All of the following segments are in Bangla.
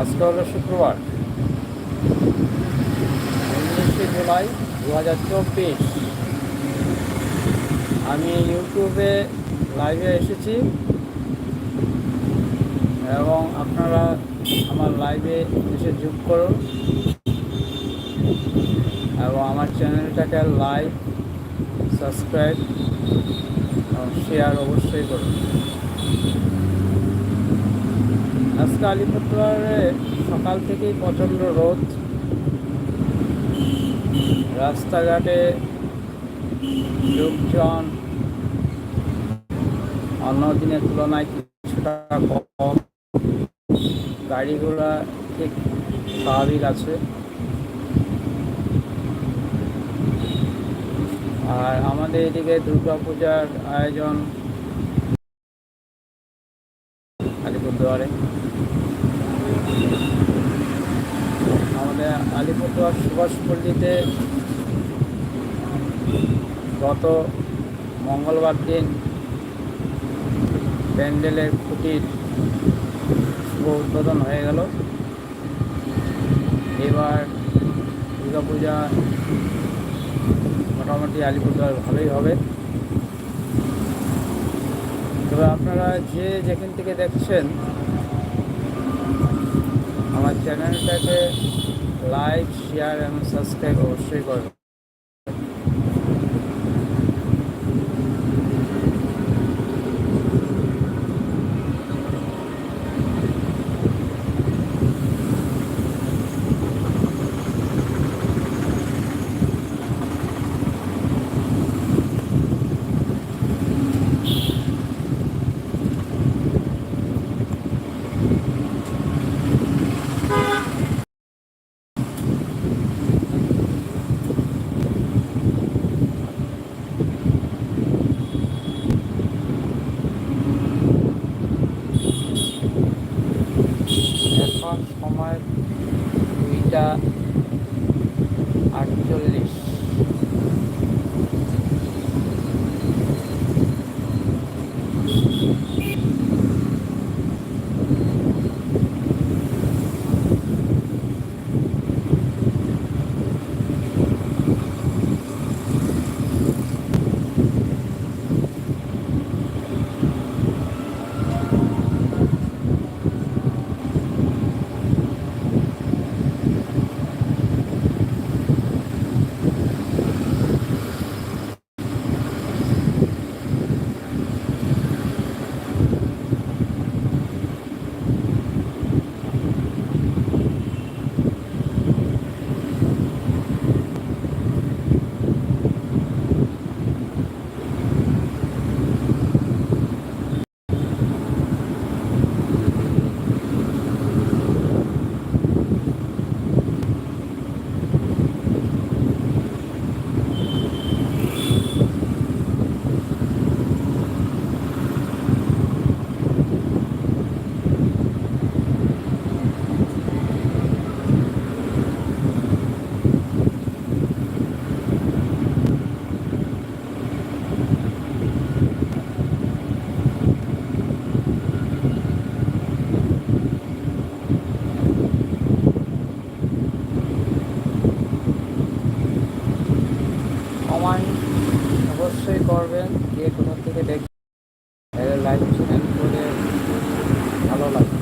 আজকে হলো শুক্রবার। উনিশে জুলাই দু হাজার চব্বিশ। আমি ইউটিউবে লাইভে এসেছি এবং আপনারা আমার লাইভে এসে যোগ করুন এবং আমার চ্যানেলটাকে লাইক, সাবস্ক্রাইব এবং শেয়ার অবশ্যই করুন। আজকে আলিপুরদুয়ারে সকাল থেকেই প্রচণ্ড রোদ। রাস্তাঘাটে লোকজন। অন্য দিনের তুলনায় কিছুটা কম। গাড়ি ঘোড়া ঠিক স্বাভাবিক আছে। আর আমাদের এদিকে দুর্গাপূজার আয়োজন আলিপুরদুয়ারে আমাদের আলিপুরদুয়ার সুভাষপল্লিতে গত মঙ্গলবার দিন প্যান্ডেলের খুঁটির শুভ উদ্বোধন হয়ে গেল। এবার দুর্গাপূজা মোটামুটি আলিপুরদুয়ার ভালোই হবে। তবে আপনারা যে যেখান থেকে দেখছেন, আমার চ্যানেলটাকে লাইক শেয়ার এবং সাবস্ক্রাইব অবশ্যই করবেন কমেন্ট অবশ্যই করবেন কে কোনো থেকে দেখবেন লাইভ চ্যানেল করে ভালো লাগে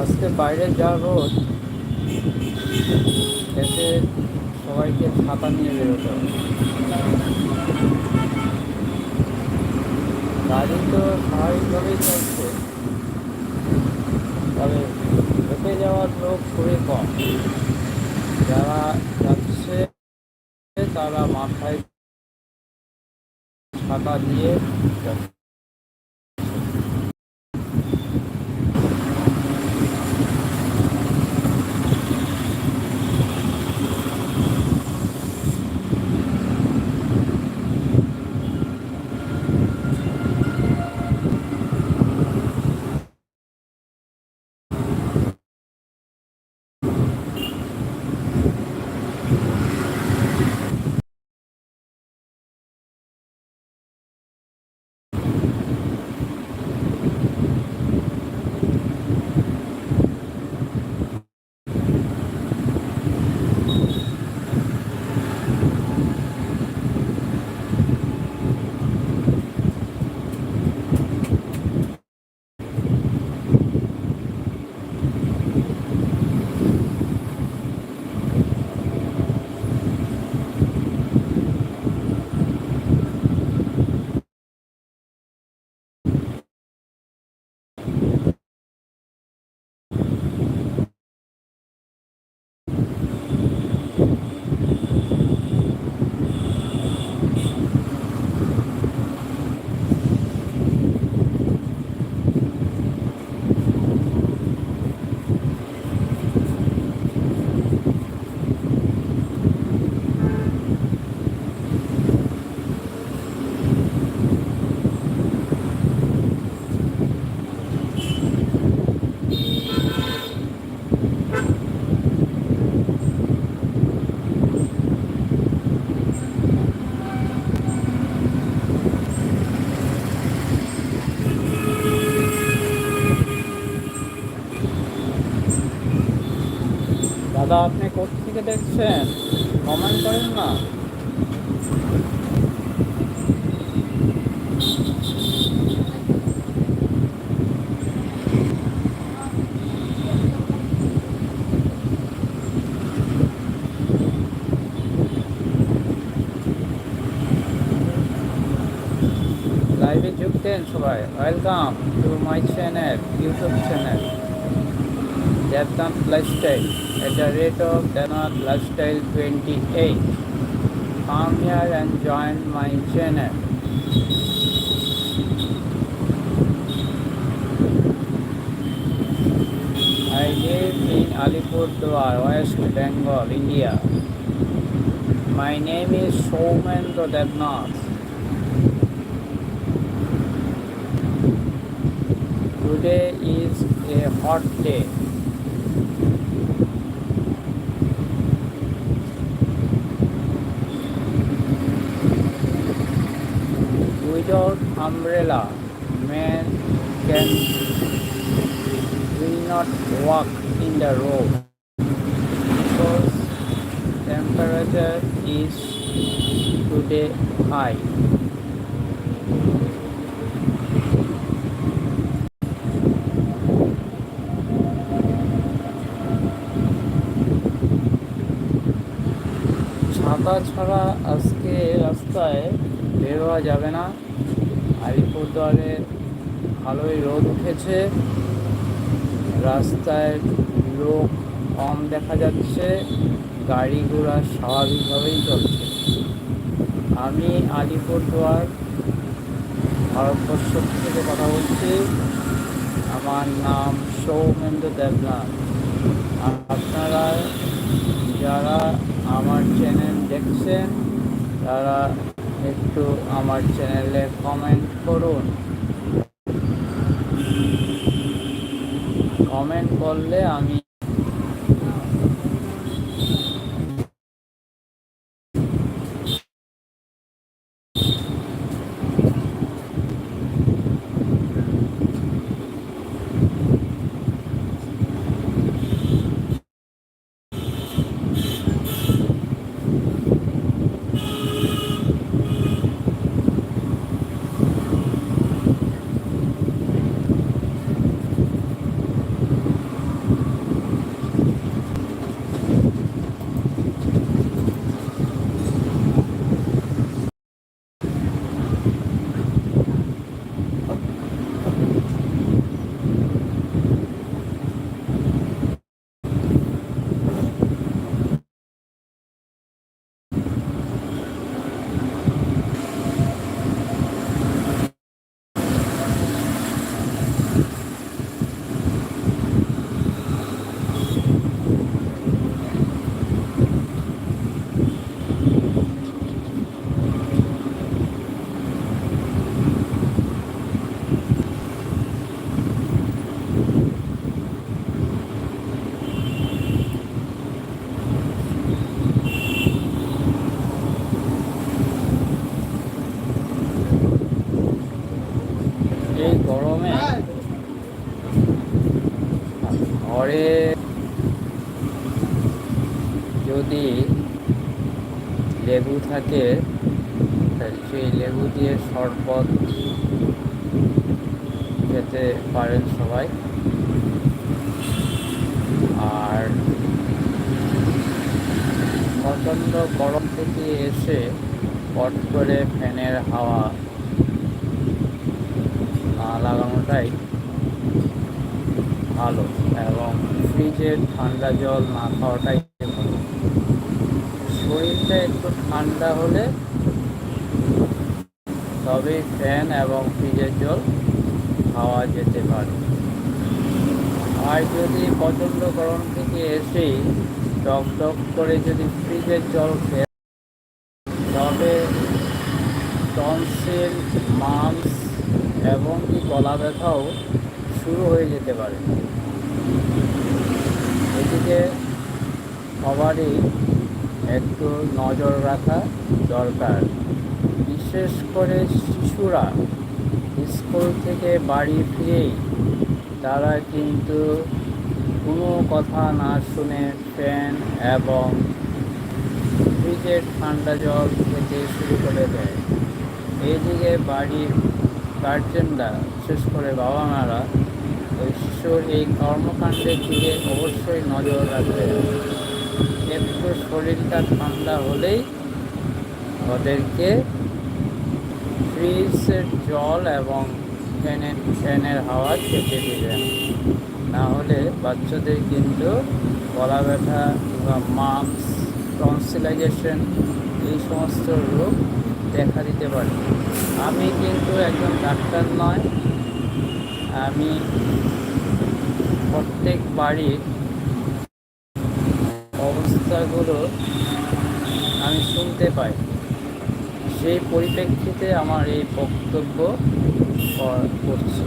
আজকে বাইরে যা রোদ এতে সবাইকে ছাতা নিয়ে বেরোতে হবে। গাড়ি তো স্বাভাবিকভাবেই চলছে, তবে হেঁটে যাওয়ার লোক খুবই কম। যারা যাচ্ছে, তারা মাথায় ছাতা দিয়ে যাচ্ছে। দেখছেন? কমেন্ট করেন না। লাইভে যুক্তেন সবাই। Welcome to my channel, YouTube channel, Debdan lifestyle. At the rate of Denmark Lifestyle 28. Come here and join my channel. I live in Alipurduar, West Bengal, India. My name is Soumendra Devnath. Today is a hot day. Umbrella, man can will not walk in the road because temperature is today high. ছাতা ছাড়া আজকে রাস্তায় বেরোয়া যাবে না আলিপুরদুয়ারে ভালোই রোদ উঠেছে। রাস্তায় লোক কম দেখা যাচ্ছে। গাড়ি ঘোড়া স্বাভাবিকভাবেই চলছে। আমি আলিপুরদুয়ার ভারতবর্ষ থেকে কথা বলছি। আমার নাম সৌমেন্দ্র দেবনাথ। আপনারা যারা আমার চ্যানেল দেখছেন, তারা একটু আমার চ্যানেলে কমেন্ট করুন। কমেন্ট করলে আমি এই গরমে ঘরে যদি লেবু সেই লেবু দিয়ে শরবত খেতে পারেন সবাই। আর প্রচণ্ড গরম থেকে এসে পট করে ফ্যানের হাওয়া না লাগানোটাই ভালো। এবং ফ্রিজের ঠান্ডা জল না খাওয়াটাই ভালো। শরীরটা একটু ঠান্ডা হলে তবে ফ্যান এবং ফ্রিজের জল খাওয়া যেতে পারে। আর যদি প্রচণ্ড গরম থেকে এসেই টক টক করে যদি ফ্রিজের জল খেয়ে তবে টনসিল মামস এবং কি গলা ব্যথাও শুরু হয়ে যেতে পারে। এদিকে সবারই একটু নজর রাখা দরকার। বিশেষ করে শিশুরা স্কুল থেকে বাড়ি ফিরেই তারা কিন্তু কোনো কথা না শুনে ফ্যান এবং ফ্রিজের ঠান্ডা জল খেতে শুরু করে দেয়। এইদিকে বাড়ির গার্জেনরা, বিশেষ করে বাবা মারা ওই শিশুর এই কর্মকাণ্ডের দিকে অবশ্যই নজর রাখবে একটু শরীরটা ঠান্ডা হলেই ওদেরকে ফ্রিজের জল এবং ফ্যানের ফ্যানের হাওয়া খেতে দেবেন। না হলে বাচ্চাদের কিন্তু গলা ব্যথা বা মামস টনসিলাইজেশন এই সমস্ত রোগ দেখা দিতে পারে। আমি কিন্তু একজন ডাক্তার নয়, আমি প্রত্যেক বাড়ির অবস্থাগুলো আমি শুনতে পাই। সেই পরিপ্রেক্ষিতে আমার এই বক্তব্য কর- করছি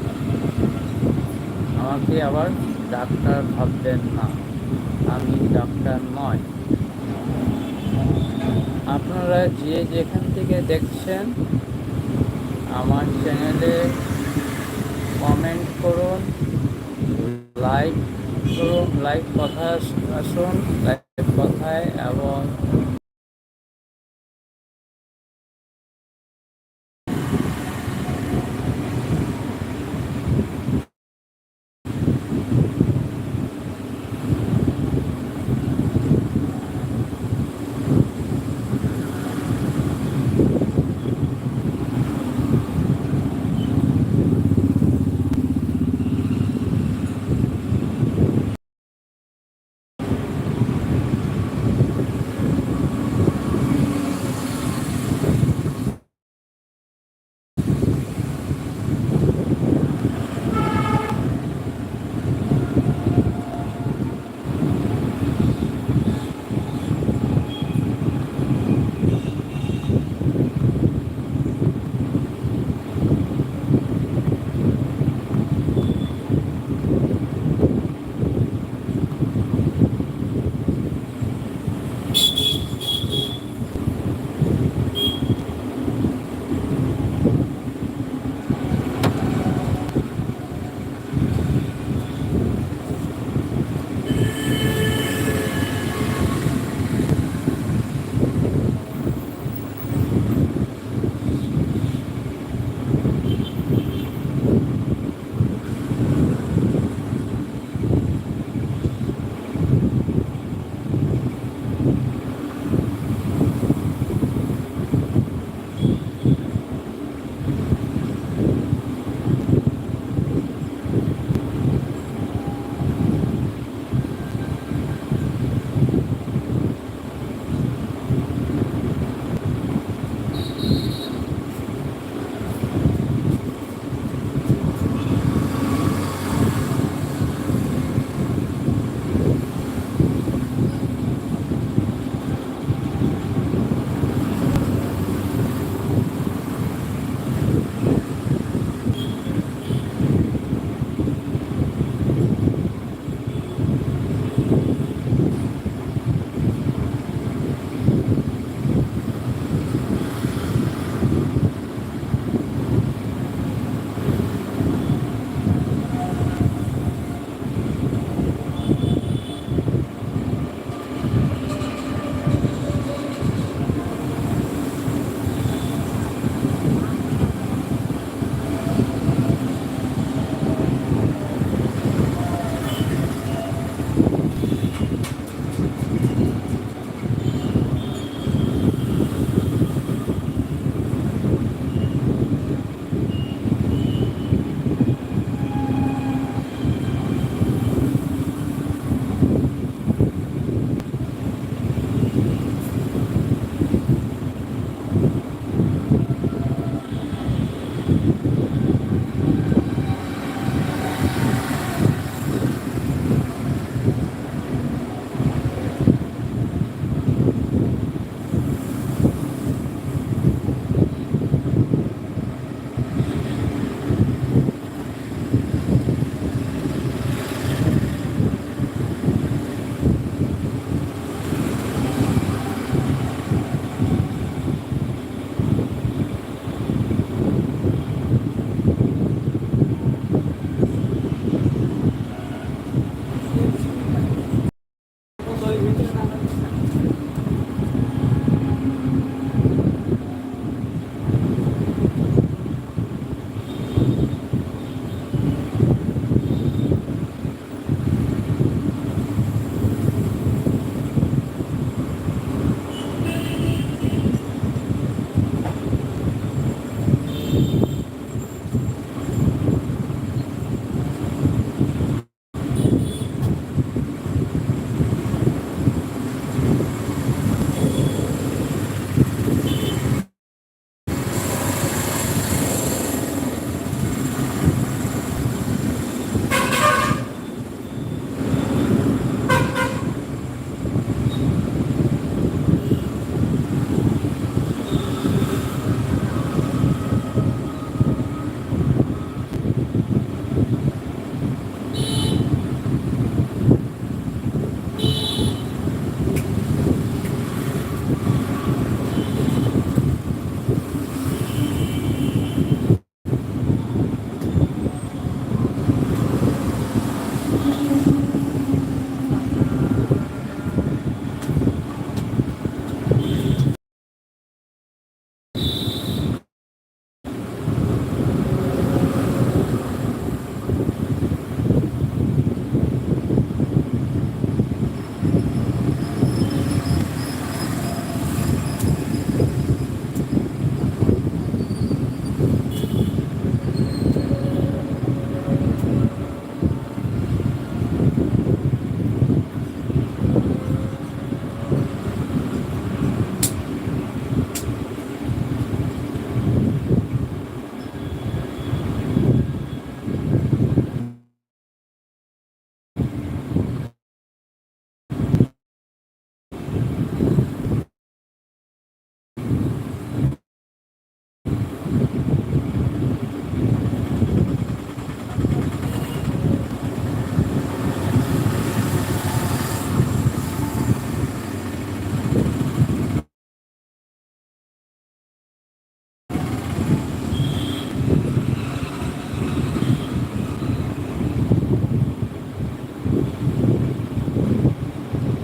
আমাকে আবার ডাক্তার ভাববেন না। আমি ডাক্তার নয় আপনারা যে যেখান থেকে দেখছেন আমার চ্যানেলে কমেন্ট করুন, লাইক লাইক কথা আসুন লাইক কথায় এবং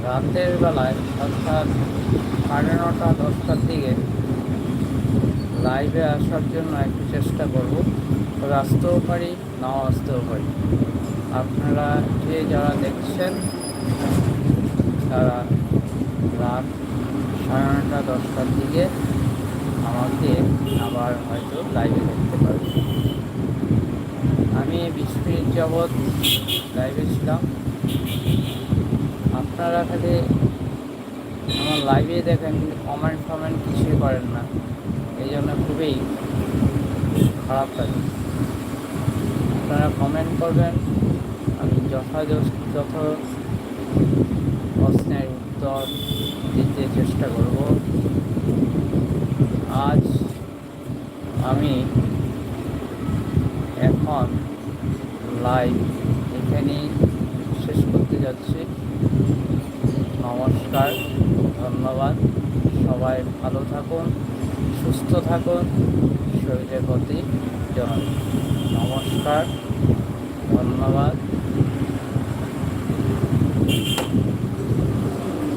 রাতের বেলায় অর্থাৎ সাড়ে নটা, দশটার দিকে লাইভে আসার জন্য একটু চেষ্টা করব। তবে আসতেও পারি, নাও আসতেও পারি। আপনারা যে যারা দেখছেন, তারা রাত সাড়ে নটা, দশটার দিকে আমাকে আবার হয়তো লাইভে দেখতে পারবেন আমি বিশ মিনিট যাবৎ লাইভে ছিলাম। আপনারা খালি আমার লাইভে দেখেন কমেন্ট ফমেন্ট কিছুই করেন না। এই জন্য খুবই খারাপ লাগে। আপনারা কমেন্ট করবেন, আমি যথাযথ যথ প্রশ্নের উত্তর দিতে চেষ্টা করব। আজ আমি এখন লাইভ এখানেই শেষ করতে যাচ্ছি। নমস্কার ধন্যবাদ। সবাই ভালো থাকুন সুস্থ থাকুন শরীরের প্রতি জন নমস্কার ধন্যবাদ।